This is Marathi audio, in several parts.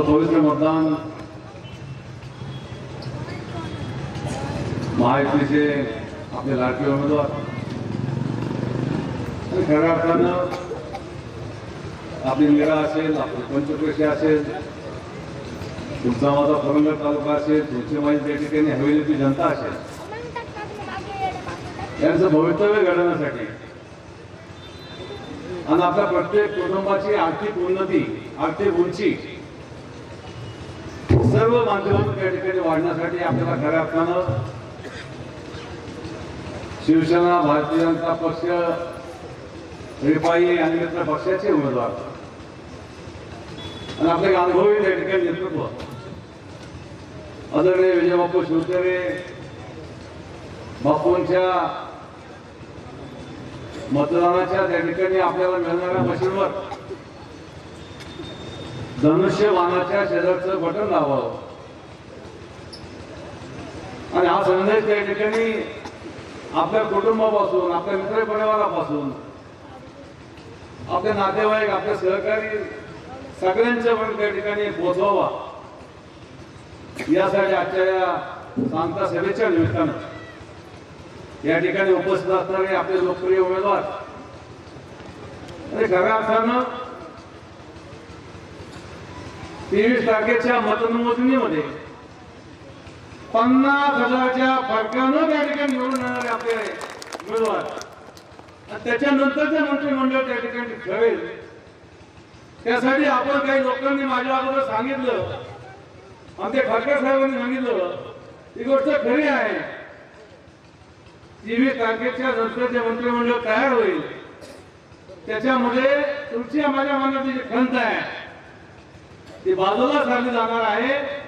आपलं पवित्र मतदान महायुतीचे आपले लाडके उमेदवार खऱ्या अर्थानं आपली मीरा असेल आपली पंचक्रोशी असेल तुमचा माझा फरंगड तालुका असेल तुमची माझी त्या ठिकाणी हवेलीची जनता असेल यांचं भवितव्य घडवण्यासाठी आणि आपल्या प्रत्येक कुटुंबाची आर्थिक उन्नती आर्थिक उंची सर्व माध्यमातून त्या ठिकाणी वाढण्यासाठी आपल्याला खऱ्या अर्थानं शिवसेना भारतीय जनता पक्ष रिपाई आणि मित्र पक्षाचे उमेदवार. आणि आपले अनुभवी त्या ठिकाणी नेतृत्व. आदरणीय विजय बापू शिवसेने बापूंच्या मतदानाच्या त्या ठिकाणी आपल्याला मिळणाऱ्या मशीनवर धनुष्य वानाच्या शेजारचं बटन लावावं. आणि हा संदेश त्या ठिकाणी आपल्या कुटुंबापासून आपल्या मित्र परिवारापासून आपले नातेवाईक आपले सहकारी सगळ्यांच्या पण त्या ठिकाणी पोहोचवावा. यासाठी आजच्या या सांगता सभेच्या निमित्तानं या ठिकाणी उपस्थित असणारे आपले लोकप्रिय उमेदवार. आणि खऱ्या अर्थानं तेवीस तारखेच्या मतमोजणीमध्ये पन्नास हजारच्या फरकानं त्या ठिकाणी निवडून येणारे आपले उमेदवार. त्याच्यानंतरचं मंत्रिमंडळ त्या ठिकाणी ठरेल. त्यासाठी आपण काही लोकांनी माझ्या अगोदर सांगितलं. आणि ते ठाकरे साहेबांनी सांगितलं. ही गोष्ट खरी आहे. तेवीस तारखेच्या नंतरचे मंत्रिमंडळ तयार होईल त्याच्यामध्ये तुमची माझ्या मनाची जी खंत आहे ती बाजूला सारली जाणार आहे.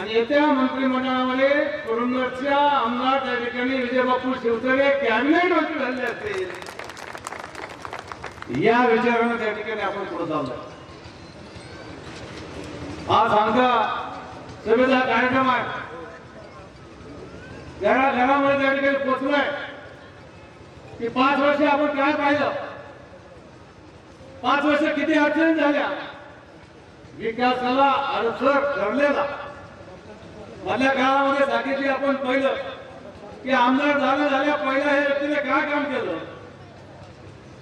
आणि येत्या मंत्रिमंडळामध्ये करुणच्या आमदार त्या ठिकाणी विजयबापू शिवसेने कॅबिनेट मंत्री झाले असतील. या विचारानं त्या ठिकाणी आपण पुढे जाऊ हा आमचा सभेचा कार्यक्रम आहे. घरा घरामध्ये त्या ठिकाणी पोचलोय. की पाच वर्ष आपण काय पाहिलं? पाच वर्ष किती अडचणी झाल्या? विकासाला अडसर ठरलेला. मधल्या काळामध्ये सांगितले आपण पहिलं की आमदार झालं झाल्या पहिल्या हे व्यक्तीने काय काम केलं?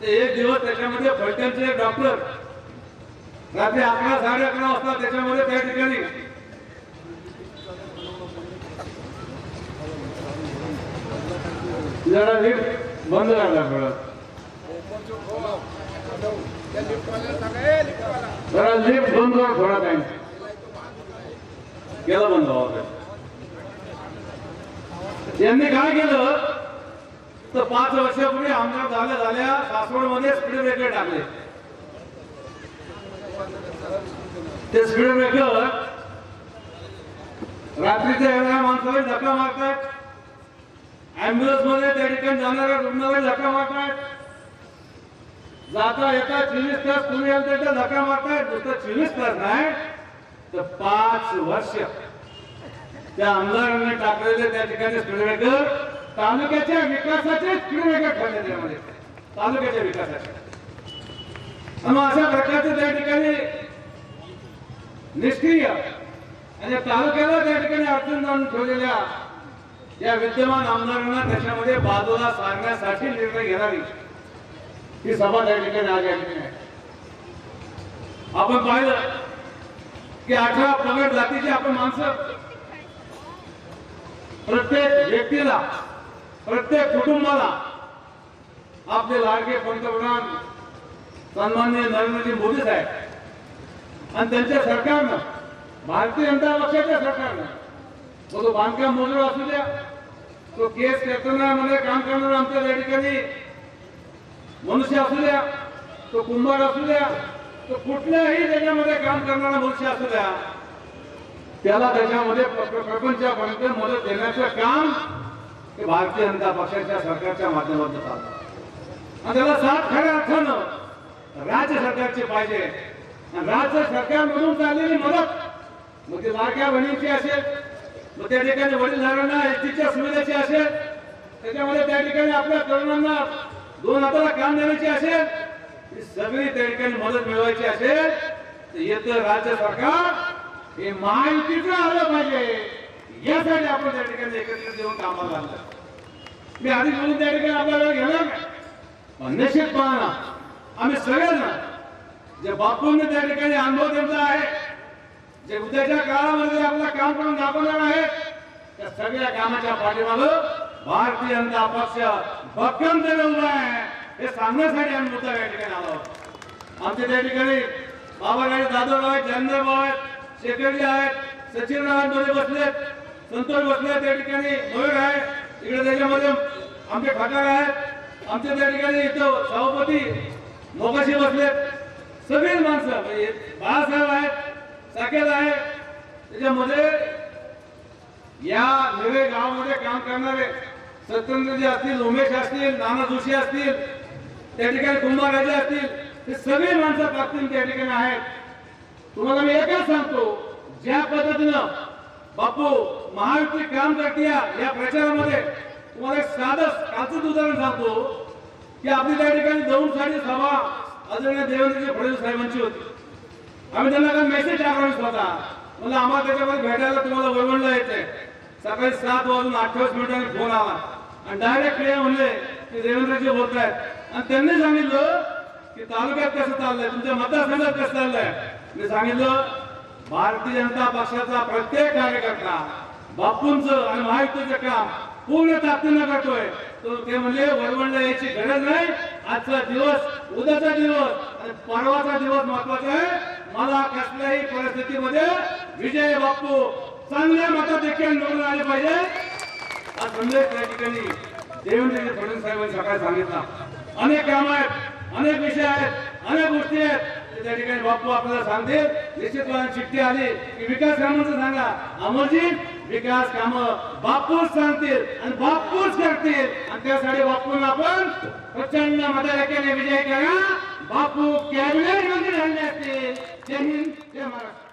ते एक दिवस त्याच्यामध्ये फलटणचे डॉक्टर रात्री अकरा साडे अकरा वाजता त्याच्यामध्ये त्या ठिकाणी जरा बंद झाला. मिळत जरा लिफ्ट बंद कर थोडा टाइम केलं बंद व्हावं यांनी काय केलं? तर पाच वर्षापूर्वी आमदार झाल्या झाल्या सासवडमध्ये स्पीड ब्रेकर टाकले. ते स्पीड ब्रेकर रात्रीच्या येणाऱ्या माणसाला धक्का मारतात. अँब्युलन्समध्ये त्या ठिकाणी जाणाऱ्या रुग्णाला धक्का मारतात. जाता येता चोवीस तास तुम्ही याल धक्का मारताय नुसतं चोवीस तास नाही तर पाच वर्ष. त्या आमदारांनी टाकलेले त्या ठिकाणी स्पीडब्रेकर तालुक्याच्या विकासाचे स्पीडब्रेकर ठरले त्यामध्ये तालुक्याच्या विकासाचे. आणि मग अशा प्रकारचे त्या ठिकाणी निष्क्रिय आणि तालुक्याला त्या ठिकाणी अडचण जाणून ठेवलेल्या या विद्यमान आमदारांना त्याच्यामध्ये बाजूला सांगण्यासाठी निर्णय घेणारी ही सभा त्या ठिकाणी आज या ठिकाणी आहे. आपण पाहिलं की अठरा प्रगट जातीची आपण माणसं प्रत्येक व्यक्तीला प्रत्येक कुटुंबाला आपले लाडके पंतप्रधान सन्माननीय नरेंद्रजी मोदी साहेब आणि त्यांच्या सरकारनं भारतीय जनता पक्षाच्या सरकारनं मग तो बांधकाम मजूर असू द्या तो केस करताना मध्ये काम करणारा आमच्या या ठिकाणी मनुष्य असू द्या तो कुंभार असू द्या तो कुठल्याही त्याच्यामध्ये काम करणारा मनुष्य असू द्या त्याला त्याच्यामध्ये प्रपंचापर्यंत मदत देण्याचं काम हे भारतीय जनता पक्षाच्या सरकारच्या माध्यमातून चालतं. आणि त्याला साथ खऱ्या अर्थानं राज्य सरकारचे पाहिजे. राज्य सरकारमधून चाललेली मदत मग ती लाडक्या बहिणीची असेल मग त्या ठिकाणी वडीलधाऱ्यांना एसटीच्या सुविधेची असेल त्याच्यामध्ये त्या ठिकाणी आपल्या तरुणांना दोन हाताला काम देण्याची असेल सगळी त्या ठिकाणी मदत मिळवायची असेल तर येतं राज्य सरकार हे महायुतीचं आलं पाहिजे. यासाठी आपण त्या ठिकाणी एकत्र देऊन कामाला लागलं मी आधी म्हणून त्या ठिकाणी आपल्याला घेणार नाही पण आम्ही सगळेजण जे बापूंनी त्या ठिकाणी अनुभव त्यांचा आहे जे उद्याच्या काळामध्ये आपलं काम करून दाखवणार आहे त्या सगळ्या कामाच्या पाठीमागं भारतीय जनता पक्ष भक्कमतेने उभा आहे हे सांगण्यासाठी आम्ही मुद्दा या ठिकाणी आलो आमचे आमच्या त्या ठिकाणी बाबासाहेब जाधव आहेत जयंदर आहेत शेखरजी आहेत सचिन नारायण बसलेत संतोष बसले त्या ठिकाणी मयूर आहे इकडे त्याच्यामध्ये आमचे खाकार आहेत. आमच्या त्या ठिकाणी इथं सभापती मोकाशी बसलेत सगळी माणसं म्हणजे बाळासाहेब आहेत साकेत आहे त्याच्यामध्ये या नवे गावामध्ये काम करणारे सत्येंद्रजी असतील उमेश असतील नाना जोशी असतील त्या ठिकाणी कुंभाराजे असतील हे सगळी माणसं प्राप्ती त्या ठिकाणी आहेत. तुम्हाला मी एकच सांगतो ज्या पद्धतीनं बापू महायुती काम करते या प्रचारामध्ये तुम्हाला एक साधं कालचंच उदाहरण सांगतो की आपली त्या ठिकाणी दोन साडी सभा आदरणीय देवेंद्रजी फडणवीस साहेबांची होती. आम्ही त्यांना काही मेसेज टाकला स्वतः म्हणजे आम्हाला त्याच्यामध्ये भेटायला तुम्हाला वळवणला येते सकाळी सात वाजून अठ्ठावीस मिनिटांनी फोन आला. आणि डायरेक्ट हे म्हणले की देवेंद्रजी बोलत आहेत. आणि त्यांनी सांगितलं की तालुक्यात कसं चाललंय तुमच्या मतदारसंघात कसं चाललंय? मी सांगितलं भारतीय जनता पक्षाचा प्रत्येक कार्यकर्ता बापूंच आणि महायुतीचं काम पूर्ण ताकदीनं करतोय. तो ते म्हणजे वरवणला यायची गरज नाही. आजचा दिवस उद्याचा दिवस आणि परवाचा दिवस महत्त्वाचा आहे. मला कसल्याही परिस्थितीमध्ये विजय बापू चांगल्या मतात देखील निवडून आले पाहिजे. हा संदेश त्या ठिकाणी देवेंद्र फडणवीस साहेबांनी सकाळी सांगितला. अनेक काम आहेत अनेक विषय आहेत अनेक गोष्टी आहेत. त्या ठिकाणी बापू आपल्याला सांगतील. निश्चितपणे चिठ्ठी आली की विकास कामांचं सांगा. अमरजी विकास काम बापूच सांगतील आणि बापूच करतील. आणि त्यासाठी बापूंना आपण प्रचंड मताधिक्याने विजय केला बापू कॅबिनेट मंत्री झाले असतील. जय हिंद जय महाराष्ट्र.